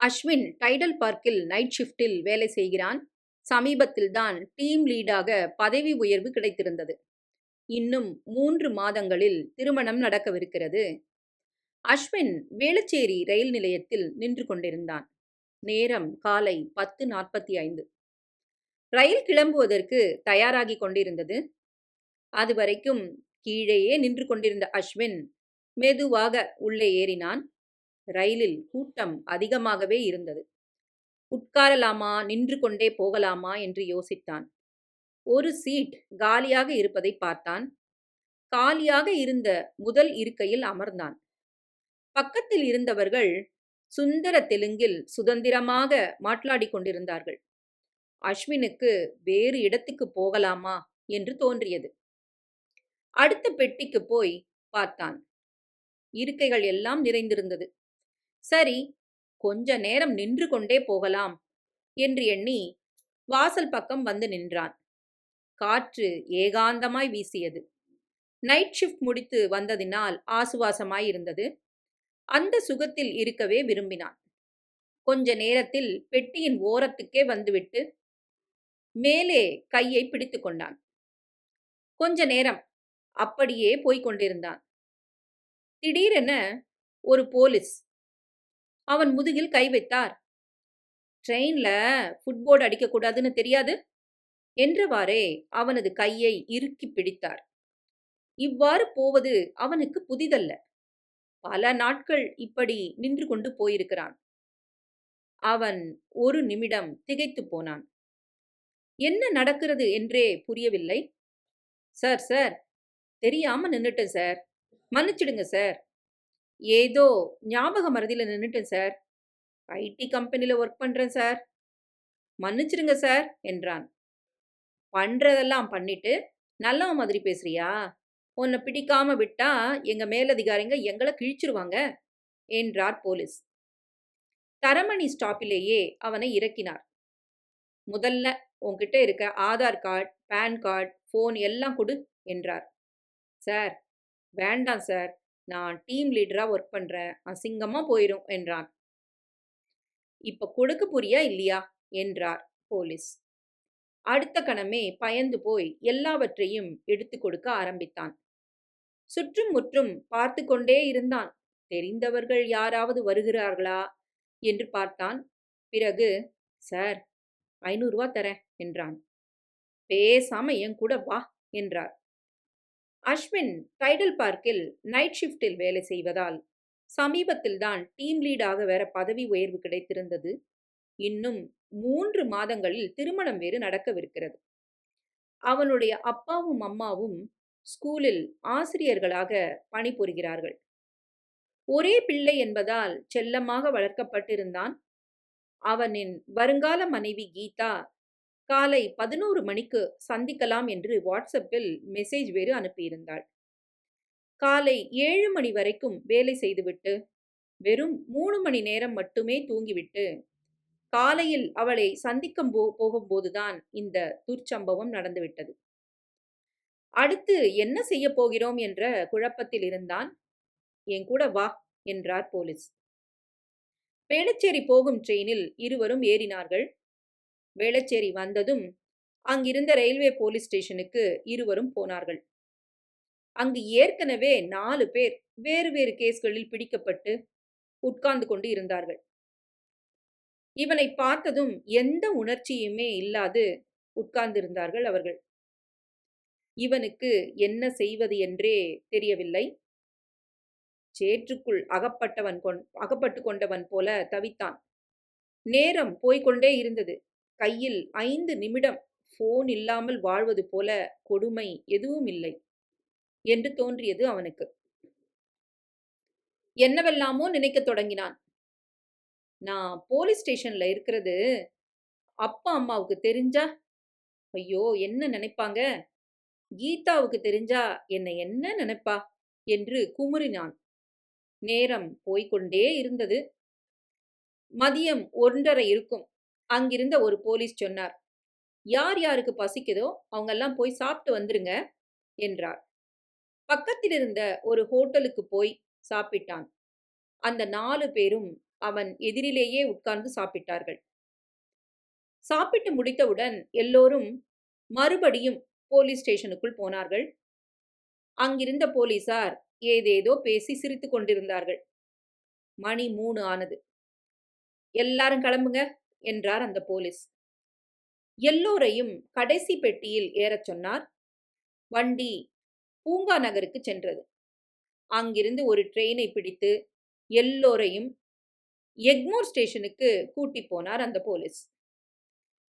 அஸ்வின் டைடல் பார்க்கில் நைட் ஷிஃப்டில் வேலை செய்கிறான். சமீபத்தில்தான் டீம் லீடாக பதவி உயர்வு கிடைத்திருந்தது. இன்னும் மூன்று மாதங்களில் திருமணம் நடக்கவிருக்கிறது. அஸ்வின் வேளச்சேரி ரயில் நிலையத்தில் நின்று கொண்டிருந்தான். நேரம் காலை பத்து நாற்பத்தி ஐந்து. ரயில் கிளம்புவதற்கு தயாராகி கொண்டிருந்தது. அதுவரைக்கும் கீழேயே நின்று கொண்டிருந்த அஸ்வின் மெதுவாக உள்ளே ஏறினான். ரயிலில் கூட்டம் அதிகமாகவே இருந்தது. உட்காரலாமா? நின்று கொண்டே போகலாமா? என்று யோசித்தான். ஒரு சீட் காலியாக இருப்பதை பார்த்தான். காலியாக இருந்த முதல் இருக்கையில் அமர்ந்தான். பக்கத்தில் இருந்தவர்கள் சுந்தர தெலுங்கில் சுதந்திரமாக மாట్లాடிக் கொண்டிருந்தார்கள். அஸ்வினுக்கு வேறு இடத்துக்கு போகலாமா? என்று தோன்றியது. அடுத்த பெட்டிக்கு போய் பார்த்தான். இருக்கைகள் எல்லாம் நிறைந்திருந்தது. சரி கொஞ்ச நேரம் நின்று கொண்டே போகலாம் என்று எண்ணி வாசல் பக்கம் வந்து நின்றான். காற்று ஏகாந்தமாய் வீசியது. நைட் ஷிஃப்ட் முடித்து வந்ததினால் ஆசுவாசமாய் இருந்தது. அந்த சுகத்தில் இருக்கவே விரும்பினான். கொஞ்ச நேரத்தில் பெட்டியின் ஓரத்துக்கே வந்துவிட்டு மேலே கையை பிடித்து கொண்டான். கொஞ்ச நேரம் அப்படியே போய்க் கொண்டிருந்தான். திடீரென ஒரு போலீஸ் அவன் முதுகில் கை வைத்தார். ட்ரெயின்ல ஃபுட்போர்டு அடிக்கக்கூடாதுன்னு தெரியாது? என்றவாறே அவனது கையை இறுக்கி பிடித்தார். இவ்வாறு போவது அவனுக்கு புதிதல்ல. பல நாட்கள் இப்படி நின்று கொண்டு போயிருக்கிறான். அவன் ஒரு நிமிடம் திகைத்து போனான். என்ன நடக்கிறது என்றே புரியவில்லை. சார் சார் தெரியாம நின்னுட்டேன் சார். மன்னிச்சிடுங்க சார். ஏதோ ஞாபக மறதியில் நின்றுட்டேன் சார். ஐடி கம்பெனியில் ஒர்க் பண்ணுறேன் சார். மன்னிச்சிடுங்க சார் என்றான். பண்ணுறதெல்லாம் பண்ணிட்டு நல்லவ மாதிரி பேசுறியா? உன்னை பிடிக்காம விட்டா எங்கள் மேலதிகாரிங்க எங்களை கிழிச்சிருவாங்க என்றார் போலீஸ். தரமணி ஸ்டாப்பிலேயே அவனை இறக்கினார். முதல்ல உன்கிட்ட இருக்க Aadhaar card PAN card phone எல்லாம் கொடு என்றார். சார் வேண்டாம் சார். நான் டீம் லீடராக ஒர்க் பண்ணுறேன் அசிங்கமாக போயிடும் என்றான். இப்போ கொடுக்க புரியா இல்லையா? என்றார் போலீஸ். அடுத்த கணமே பயந்து போய் எல்லாவற்றையும் எடுத்து கொடுக்க ஆரம்பித்தான். சுற்றும் முற்றும் பார்த்து கொண்டே இருந்தான். தெரிந்தவர்கள் யாராவது வருகிறார்களா? என்று பார்த்தான். பிறகு சார் ஐநூறுரூவா தரேன் என்றான். பேசாம என் கூட வா என்றார். அஸ்வின் டைடல் பார்க்கில் நைட் ஷிஃப்டில் வேலை செய்வதால் சமீபத்தில்தான் டீம் லீடாக வேற பதவி உயர்வு கிடைத்திருந்தது. இன்னும் மூன்று மாதங்களில் திருமணம் வேறு நடக்கவிருக்கிறது. அவனுடைய அப்பாவும் அம்மாவும் ஸ்கூலில் ஆசிரியர்களாக பணிபுரிகிறார்கள். ஒரே பிள்ளை என்பதால் செல்லமாக வளர்க்கப்பட்டிருந்தான். அவனின் வருங்கால மனைவி கீதா காலை பதினோரு மணிக்கு சந்திக்கலாம் என்று வாட்ஸ்அப்பில் மெசேஜ் வேறு அனுப்பியிருந்தாள். காலை ஏழு மணி வரைக்கும் வேலை செய்துவிட்டு வெறும் மூணு மணி நேரம் மட்டுமே தூங்கிவிட்டு காலையில் அவளை சந்திக்கும் போ போகும்போதுதான் இந்த துர்ச்சம்பவம் நடந்துவிட்டது. அடுத்து என்ன செய்ய போகிறோம் என்ற குழப்பத்தில் இருந்தான். என் கூட வா என்றார் போலீஸ். வேளச்சேரி போகும் ட்ரெயினில் இருவரும் ஏறினார்கள். வேளச்சேரி வந்ததும் அங்கிருந்த ரயில்வே போலீஸ் ஸ்டேஷனுக்கு இருவரும் போனார்கள். அங்கு ஏற்கனவே நாலு பேர் வேறு வேறு கேஸ்களில் பிடிக்கப்பட்டு உட்கார்ந்து கொண்டு இருந்தார்கள். இவனை பார்த்ததும் எந்த உணர்ச்சியுமே இல்லாது உட்கார்ந்திருந்தார்கள் அவர்கள். இவனுக்கு என்ன செய்வது என்றே தெரியவில்லை. சேற்றுக்குள் அகப்பட்டவன் கொண் அகப்பட்டு கொண்டவன் போல தவித்தான். நேரம் போய்கொண்டே இருந்தது. கையில் ஐந்து நிமிடம் ஃபோன் இல்லாமல் வாழ்வது போல கொடுமை எதுவும் இல்லை என்று தோன்றியது அவனுக்கு. என்னவெல்லாமோ நினைக்கத் தொடங்கினான். நான் போலீஸ் ஸ்டேஷன்ல இருக்கிறது. அப்பா அம்மாவுக்கு தெரிஞ்சா? ஐயோ என்ன நினைப்பாங்க? கீதாவுக்கு தெரிஞ்சா என்னை என்ன நினைப்பா? என்று குமுறினான். நேரம் போய்கொண்டே இருந்தது. மதியம் ஒன்றரை இருக்கும். அங்கிருந்த ஒரு போலீஸ் சொன்னார். யார் யாருக்கு பசிக்குதோ அவங்கெல்லாம் போய் சாப்பிட்டு வந்துருங்க என்றார். பக்கத்தில் இருந்த ஒரு ஹோட்டலுக்கு போய் சாப்பிட்டான். அந்த நாலு பேரும் அவன் எதிரிலேயே உட்கார்ந்து சாப்பிட்டார்கள். சாப்பிட்டு முடித்தவுடன் எல்லோரும் மறுபடியும் போலீஸ் ஸ்டேஷனுக்குள் போனார்கள். அங்கிருந்த போலீசார் ஏதேதோ பேசி சிரித்துக் கொண்டிருந்தார்கள். மணி மூணு ஆனது. எல்லாரும் கிளம்புங்க. என்றார் அந்த போலீஸ். எல்லோரையும் கடைசி பெட்டியில் ஏறச் சொன்னார். வண்டி பூங்கா நகருக்கு சென்றது. அங்கிருந்து ஒரு ட்ரெயினை பிடித்து எல்லோரையும் எக்மோர் ஸ்டேஷனுக்கு கூட்டி போனார் அந்த போலீஸ்.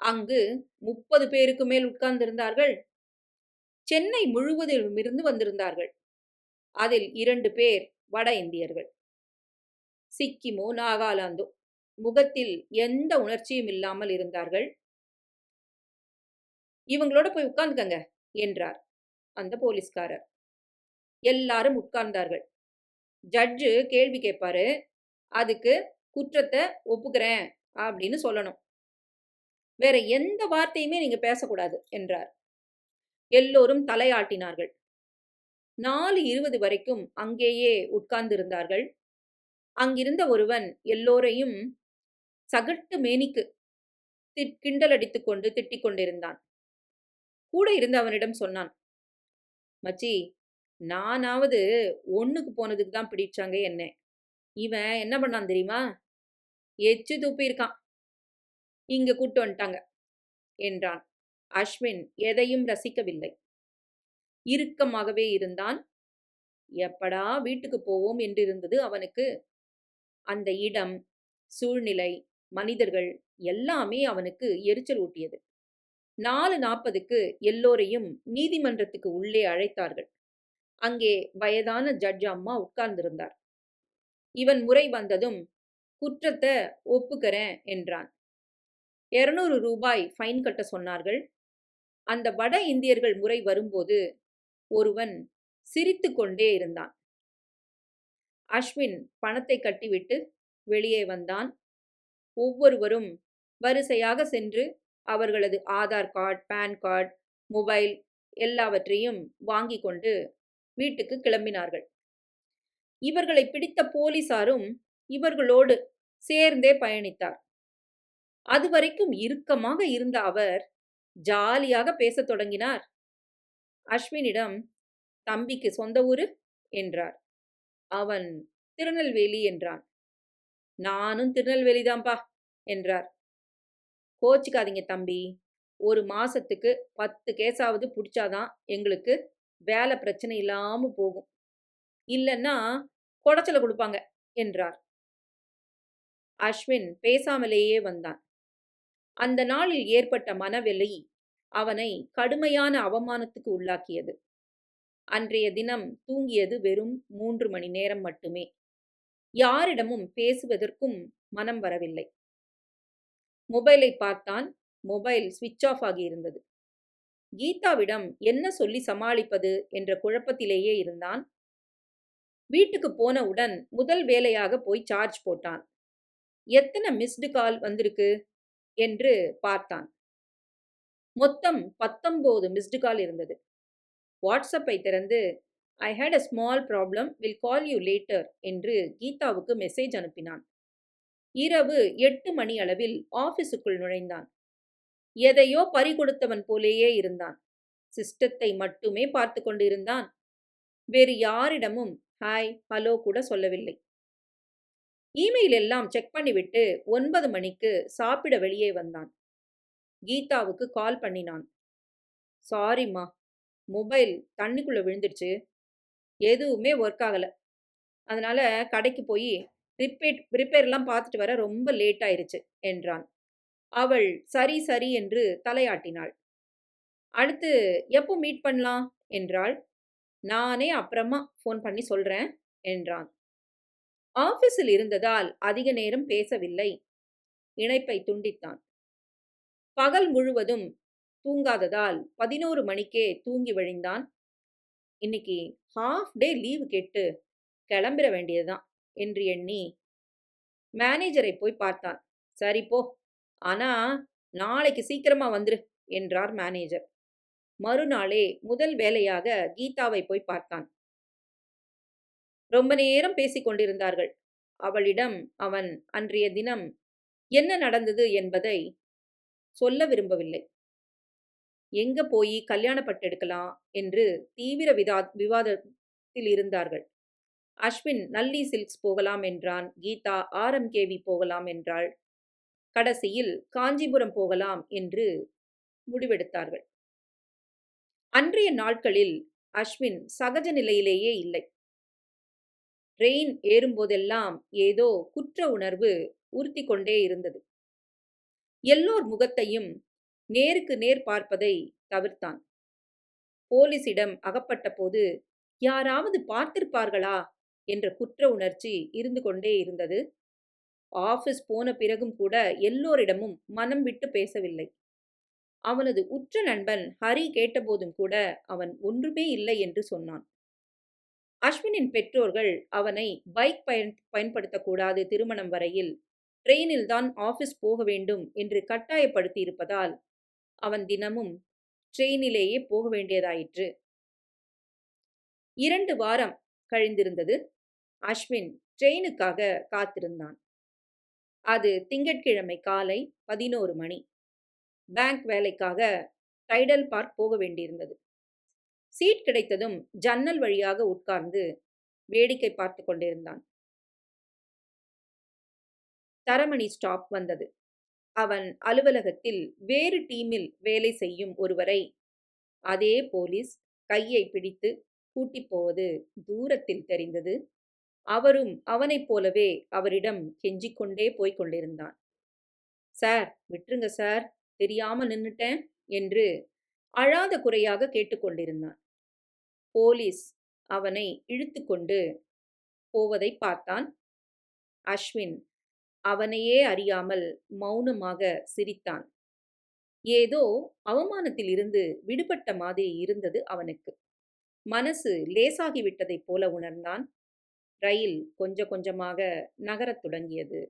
அங்கு முப்பது பேருக்கு மேல் உட்கார்ந்திருந்தார்கள். சென்னை முழுவதிலுமிருந்து வந்திருந்தார்கள். அதில் இரண்டு பேர் வட இந்தியர்கள். சிக்கிமோ நாகாலாந்தோ முகத்தில் எந்த உணர்ச்சியும் இல்லாமல் இருந்தார்கள். இவங்களோட போய் உட்கார்ந்துக்கங்க என்றார் அந்த போலீஸ்காரர். எல்லாரும் உட்கார்ந்தார்கள். ஜட்ஜு கேள்வி கேட்பாரு. அதுக்கு குற்றத்தை ஒப்புக்கிறேன் அப்படின்னு சொல்லணும். வேற எந்த வார்த்தையுமே நீங்க பேசக்கூடாது என்றார். எல்லோரும் தலையாட்டினார்கள். நாலு இருபது வரைக்கும் அங்கேயே உட்கார்ந்திருந்தார்கள். அங்கிருந்த ஒருவன் எல்லோரையும் சகட்டு மேனிக்கு கிண்டல் அடித்துக்கொண்டு திட்டிக் கொண்டிருந்தான். கூட இருந்து அவனிடம் சொன்னான் மச்சி நானாவது ஒண்ணுக்கு போனதுக்கு தான் பிடிச்சாங்க என்ன. இவன் என்ன பண்ணான் தெரியுமா? எச்சு தூப்பியிருக்கான் இங்க கூட்டு வந்துட்டாங்க என்றான். அஸ்வின் எதையும் ரசிக்கவில்லை. இறுக்கமாகவே இருந்தான். எப்படா வீட்டுக்கு போவோம் என்றிருந்தது அவனுக்கு. அந்த இடம் சூழ்நிலை மனிதர்கள் எல்லாமே அவனுக்கு எரிச்சல் ஊட்டியது. நாலு நாற்பதுக்கு எல்லோரையும் நீதிமன்றத்துக்கு உள்ளே அழைத்தார்கள். அங்கே வயதான ஜட்ஜ் அம்மா உட்கார்ந்திருந்தார். இவன் முறை வந்ததும் குற்றத்தை ஒப்புக்கிறேன் என்றான். இருநூறு ரூபாய் ஃபைன் கட்ட சொன்னார்கள். அந்த வட இந்தியர்கள் முறை வரும்போது ஒருவன் சிரித்து கொண்டே இருந்தான். அஸ்வின் பணத்தை கட்டிவிட்டு வெளியே வந்தான். ஒவ்வொருவரும் வரிசையாக சென்று அவர்களது Aadhaar card PAN card mobile எல்லாவற்றையும் வாங்கி கொண்டு வீட்டுக்கு கிளம்பினார்கள். இவர்களை பிடித்த போலீசாரும் இவர்களோடு சேர்ந்தே பயணித்தார். அதுவரைக்கும் இறுக்கமாக இருந்த அவர் ஜாலியாக பேசத் தொடங்கினார். அஸ்வினிடம் தம்பிக்கு சொந்த ஊரு? என்றார். அவன் திருநெல்வேலி என்றான். நானும் திருநெல்வேலிதான்பா என்றார். கோச்சிக்காதீங்க தம்பி. ஒரு மாசத்துக்கு பத்து கேஸாவது பிடிச்சாதான் எங்களுக்கு வேலை பிரச்சனை இல்லாம போகும். இல்லைன்னா குடச்சலை கொடுப்பாங்க என்றார். அஸ்வின் பேசாமலேயே வந்தான். அந்த நாளில் ஏற்பட்ட மனவெல்லை அவனை கடுமையான அவமானத்துக்கு உள்ளாக்கியது. அன்றைய தினம் தூங்கியது வெறும் மூன்று மணி நேரம் மட்டுமே. யாரிடமும் பேசுவதற்கும் மனம் வரவில்லை. மொபைலை பார்த்தான் மொபைல் சுவிட்ச் ஆஃப் ஆகியிருந்தது. கீதாவிடம் என்ன சொல்லி சமாளிப்பது என்ற குழப்பத்திலேயே இருந்தான். வீட்டுக்கு போனவுடன் முதல் வேலையாக போய் சார்ஜ் போட்டான். எத்தனை மிஸ்டு கால் வந்திருக்கு? என்று பார்த்தான். மொத்தம் பத்தொன்பது மிஸ்டு கால் இருந்தது. வாட்ஸ்அப்பை திறந்து I had a small problem will call you later என்று கீதாவுக்கு மெசேஜ் அனுப்பினான். இரவு எட்டு மணி அளவில் ஆஃபீஸுக்குள் நுழைந்தான். எதையோ பறிகொடுத்தவன் போலேயே இருந்தான். சிஸ்டத்தை மட்டுமே பார்த்து கொண்டிருந்தான். வேறு யாரிடமும் ஹாய் ஹலோ கூட சொல்லவில்லை. இமெயில் எல்லாம் செக் பண்ணிவிட்டு ஒன்பது மணிக்கு சாப்பிட வெளியே வந்தான். கீதாவுக்கு கால் பண்ணினான். சாரிம்மா மொபைல் தண்ணிக்குள்ளே விழுந்துடுச்சு. எதுவுமே ஒர்க் ஆகலை. அதனால் கடைக்கு போய் ரிப்பீட் ரிப்பேர்லாம் பார்த்துட்டு வர ரொம்ப லேட் ஆயிருச்சு என்றான். அவள் சரி சரி என்று தலையாட்டினாள். அடுத்து எப்போ மீட் பண்ணலாம்? என்றாள். நானே அப்புறமா ஃபோன் பண்ணி சொல்கிறேன் என்றான். ஆஃபீஸில் இருந்ததால் அதிக நேரம் பேசவில்லை இணைப்பை துண்டித்தான். பகல் முழுவதும் தூங்காததால் பதினோரு மணிக்கே தூங்கி வழிந்தான் இன்னைக்கு ஹாஃப் டே லீவு கேட்டு கிளம்பிட வேண்டியதுதான் என்று எண்ணி மேனேஜரை போய் பார்த்தான். சரி போ ஆனா நாளைக்கு சீக்கிரமா வந்துரு என்றார் மேனேஜர் மறுநாளே முதல் வேலையாக கீதாவை போய் பார்த்தான். ரொம்ப நேரம் பேசிக் கொண்டிருந்தார்கள். அவளிடம் அவன் அன்றைய தினம் என்ன நடந்தது என்பதை சொல்ல விரும்பவில்லை. எங்க போயி கல்யாணப்பட்டெடுக்கலாம் என்று தீவிர விதா விவாதத்தில் இருந்தார்கள். அஸ்வின் நல்லி சில்க்ஸ் போகலாம் என்றான். கீதா ஆர்.எம்.கே.வி. போகலாம் என்றாள். கடைசியில் காஞ்சிபுரம் போகலாம் என்று முடிவெடுத்தார்கள். அன்றைய நாட்களில் அஸ்வின் சகஜ நிலையிலேயே இல்லை. ட்ரெயின் ஏறும்போதெல்லாம் ஏதோ குற்ற உணர்வு உறுத்தி கொண்டே இருந்தது. எல்லோர் முகத்தையும் நேருக்கு நேர் பார்ப்பதை தவிர்த்தான். போலீசிடம் அகப்பட்டபோது யாராவது பார்த்திருப்பார்களா என்ற குற்ற உணர்ச்சி இருந்து கொண்டே இருந்தது. ஆபீஸ் போன பிறகும் கூட எல்லோரிடமும் மனம் விட்டு பேசவில்லை. அவனது உற்ற நண்பன் ஹரி கேட்டபோதும் கூட அவன் ஒன்றுமே இல்லை என்று சொன்னான். அஸ்வினின் பெற்றோர்கள் அவனை பைக் பயன் பயன்படுத்தக்கூடாது திருமணம் வரையில் ட்ரெயினில் தான் ஆபீஸ் போக வேண்டும் என்று கட்டாயப்படுத்தி இருப்பதால் அவன் தினமும் ட்ரெயினிலேயே போக வேண்டியதாயிற்று. இரண்டு வாரம் கழிந்திருந்தது. அஸ்வின் ட்ரெயினுக்காக காத்திருந்தான். அது திங்கட்கிழமை காலை பதினோரு மணி. பேங்க் வேலைக்காக டைடல் பார்க் போக வேண்டியிருந்தது. சீட் கிடைத்ததும் ஜன்னல் வழியாக உட்கார்ந்து வேடிக்கை பார்த்துக் கொண்டிருந்தான். தரமணி ஸ்டாப் வந்தது. அவன் அலுவலகத்தில் வேறு டீமில் வேலை செய்யும் ஒருவரை அதே போலீஸ் கையை பிடித்து கூட்டிப் போவது தூரத்தில் தெரிந்தது. அவரும் அவனைப் போலவே அவரிடம் கெஞ்சிக்கொண்டே போய்க் கொண்டிருந்தான். சார் விட்டுருங்க சார் தெரியாம நின்னுட்டேன் என்று அழாத குறையாக கேட்டுக்கொண்டிருந்தான் போலீஸ் அவனை இழுத்துக்கொண்டு போவதை பார்த்தான். அஸ்வின் அவனையே அறியாமல் மௌனமாக சிரித்தான். ஏதோ அவமானத்தில் இருந்து விடுபட்ட மாதிரி இருந்தது அவனுக்கு. மனசு லேசாகிவிட்டதைப் போல உணர்ந்தான். ரயில் கொஞ்ச கொஞ்சமாக நகரத் தொடங்கியது.